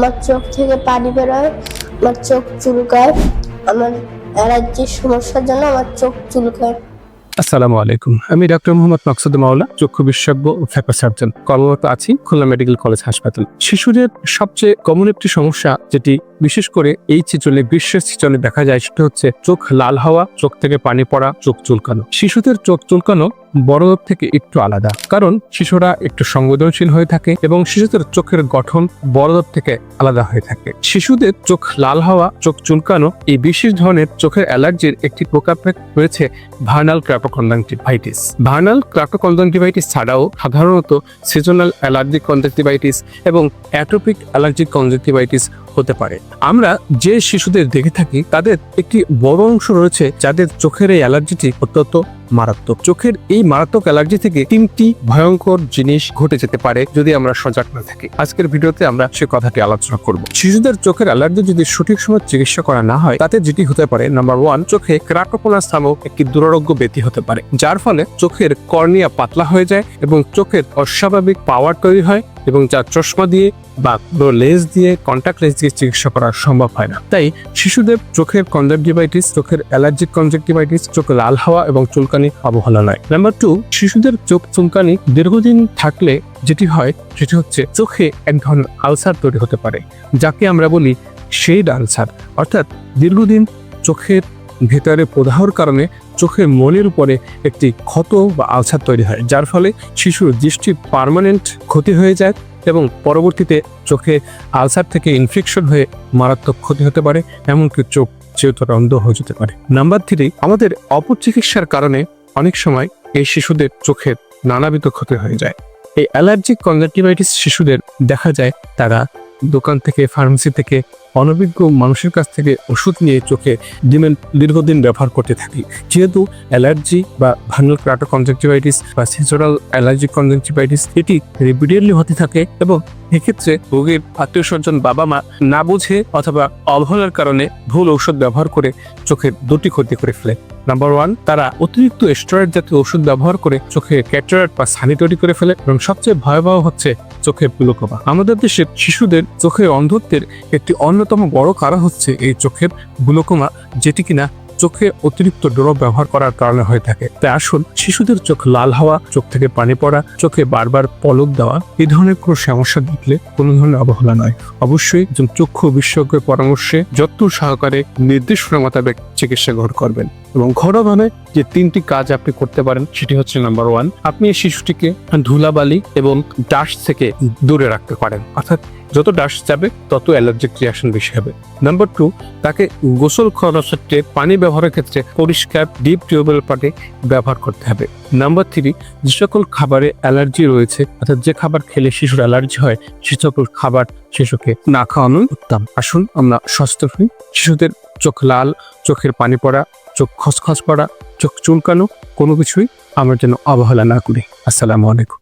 আমার চোখ থেকে পানি বেরোয়, আমার চোখ চুলকায়, আমার অ্যালার্জির সমস্যার জন্য আমার চোখ চুলকায়। আসসালামু আলাইকুম। আমি ডক্টর মোহাম্মদ মকসুদ মাওলা, চক্ষু বিশেষজ্ঞ ও ফ্যাপা সার্জন। কর্মরত আছি খুলনা মেডিকেল কলেজ হাসপাতাল। শিশুদের সবচেয়ে কমন একটি সমস্যা, যেটি বিশেষ করে এই চিচলে গ্রীষ্মের সিজনে দেখা যায়, সেটা হচ্ছে চোখ লাল হওয়া, চোখ থেকে পানি পড়া, চোখ চুলকানো। শিশুদের চোখ চুলকানো বড়দের থেকে একটু আলাদা। কারণ শিশুরা একটু সংবেদনশীল হয়ে থাকে এবং শিশুদের চোখের গঠন বড়দের থেকে আলাদা হয়ে থাকে। শিশুদের চোখ লাল হওয়া, চোখ চুলকানো, এই বিশেষ ধরনের চোখের অ্যালার্জির একটি প্রকারভেদ রয়েছে ভার্নাল ক্র্যাপোকন্ডাক্টিভাইটিস। ভার্নাল ক্র্যাপোকন্ডাক্টিভাইটিস ছাড়াও সাধারণত সিজনাল অ্যালার্জিক কনজাক্টিভাইটিস এবং অ্যাটোপিক অ্যালার্জিক কনজাক্টিভাইটিস হতে পারে। আমরা যে শিশুদের দেখে থাকি, তাদের একটি বড় অংশ রয়েছে যাদের চোখের এই অ্যালার্জিটি অত্যন্ত মারাত্মক। চোখের এই মারাত্মক অ্যালার্জি থেকে তিনটি ভয়ঙ্কর জিনিস ঘটে যেতে পারে যদি আমরা সজাগ না থাকি। আজকের ভিডিওতে আমরা সে কথাটি আলোচনা করব। শিশুদের চোখের অ্যালার্জি যদি সঠিক সময় চিকিৎসা করা না হয়, তাতে যেটি হতে পারে নাম্বার ওয়ান চোখে ক্রাটোপোনাস নামক একটি দুরারোগ্য ব্যথি হতে পারে, যার ফলে চোখের কর্নিয়া পাতলা হয়ে যায় এবং চোখের অস্বাভাবিক পাওয়ার তৈরি হয়। এবং যা চশমা দিয়ে বা কোনো লেন্স দিয়ে কন্ট্যাক্ট লেন্স দিয়ে চিকিৎসা করা সম্ভব হয় না। তাই শিশুদের চোখের কনজাক্টিভাইটিস চোখের অ্যালার্জিক কনজাক্টিভাইটিস চোখে লাল হওয়া এবং চুলকানি অবহেলা নয়। নাম্বার টু শিশুদের চোখ চুলকানি দীর্ঘদিন থাকলে যেটি হয় সেটি হচ্ছে চোখে এক ধরনের আলসার তৈরি হতে পারে, যাকে আমরা বলি শেড আলসার। অর্থাৎ দীর্ঘদিন চোখের ভেতরে প্রদাহর কারণে চোখের মনের উপরে একটি ক্ষত বা আলসার তৈরি হয়, যার ফলে শিশুর দৃষ্টি পার্মানেন্ট ক্ষতি হয়ে যায় এবং পরবর্তীতে চোখে আলসার থেকে ইনফেকশন হয়ে মারাত্মক ক্ষতি হতে পারে, এমনকি চোখ চিরতরে অন্ধ হয়ে যেতে পারে। নাম্বার থ্রি আমাদের অপচিকিৎসার কারণে অনেক সময় এই শিশুদের চোখের নানাবিধ ক্ষতি হয়ে যায়। এই অ্যালার্জিক কনজাক্টিভাইটিস শিশুদের দেখা যায়, তারা দোকান থেকে ফার্মেসি থেকে অনভিজ্ঞ মানুষের কাছ থেকে ওষুধ নিয়ে চোখে দিনের দীর্ঘদিন ব্যবহার করতে থাকি। যেহেতু অ্যালার্জি বা ভার্নাল ক্রাটো কনজাক্টিভাইটিস বা সিজনাল অ্যালার্জিক কনজাক্টিভাইটিস এটি রিপিটেডলি হতে থাকে এবং এক্ষেত্রে রোগীর আত্মীয় স্বজন বাবা মা না বুঝে অথবা অবহেলার কারণে ভুল ঔষধ ব্যবহার করে চোখের দুটি ক্ষতি করে ফেলে। নাম্বার ওয়ান তারা অতিরিক্ত স্টেরয়েড জাতীয় ওষুধ ব্যবহার করে চোখে ক্যাটারাক্ট বা সানি তৈরি করে ফেলে এবং সবচেয়ে ভয়াবহ হচ্ছে চোখে গ্লুকোমা। আমাদের দেশের শিশুদের চোখে অন্ধত্বের একটি অন্যতম বড় কারণ হচ্ছে এই চোখের গ্লুকোমা, যেটি কিনা চোখে অতিরিক্ত ড্রপ ব্যবহার করার কারণে হয়ে থাকে। তাই আসুন শিশুদের চোখ লাল হওয়া, চোখ থেকে পানি পড়া, চোখে বারবার পলক দেওয়া, এই ধরনের কোনো সমস্যা দেখলে কোনো ধরনের অবহেলা নয়। অবশ্যই একজন চক্ষু বিশেষজ্ঞের পরামর্শে যত্ন সহকারে নির্দেশনা মোতাবেক চিকিৎসা গ্রহণ করবেন। এবং ঘরোয়াভাবে যে তিনটি কাজ আপনি করতে পারেন, সেটি হচ্ছে নাম্বার ওয়ান, আপনি এই শিশুটিকে ধুলাবালি এবং ডাস্ট থেকে দূরে রাখতে পারেন। অর্থাৎ যত ডাস্ট যাবে, তত অ্যালার্জিক রিয়াকশন বেশি হবে। নাম্বার টু তাকে গোসল করার ক্ষেত্রে, পানি ব্যবহারের ক্ষেত্রে পরিষ্কার ডিপ টিউবওয়েল পানি ব্যবহার করতে হবে। নাম্বার থ্রি যে সকল খাবারে অ্যালার্জি রয়েছে, অর্থাৎ যে খাবার খেলে শিশুর অ্যালার্জি হয়, সে সকল খাবার শিশুকে না খাওয়ানোই উত্তম। আসুন, আমরা সচেতন হই। শিশুদের চোখ লাল, চোখের পানি পড়া, চোখ খসখস পড়া চোখ চুলকানো, কোনো কিছুই আমরা যেন অবহেলা না করি। আসসালামু আলাইকুম।